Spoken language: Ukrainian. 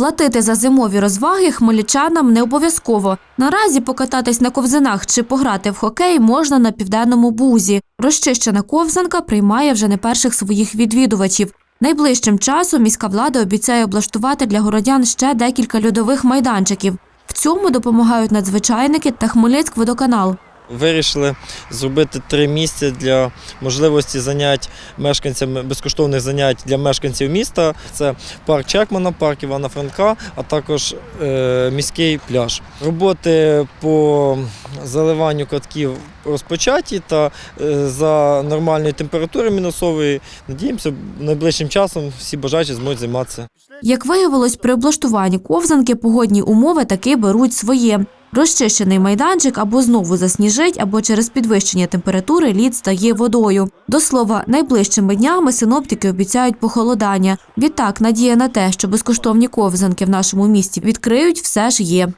Платити за зимові розваги хмельничанам не обов'язково. Наразі покататись на ковзанах чи пограти в хокей можна на південному бузі. Розчищена ковзанка приймає вже не перших своїх відвідувачів. Найближчим часом міська влада обіцяє облаштувати для городян ще декілька льодових майданчиків. В цьому допомагають надзвичайники та Хмельницькводоканал. Вирішили зробити три місця для можливості занять мешканцями безкоштовних занять для мешканців міста. Це парк Чекмана, парк Івана Франка, а також е, міський пляж. Роботи по заливанню катків розпочаті та е, за нормальної температури мінусової. Надіємося, найближчим часом всі бажаючі зможуть займатися. Як виявилось, при облаштуванні ковзанки погодні умови таки беруть своє. Розчищений майданчик або знову засніжить, або через підвищення температури лід стає водою. До слова, найближчими днями синоптики обіцяють похолодання. Відтак, надія на те, що безкоштовні ковзанки в нашому місті відкриють, все ж є.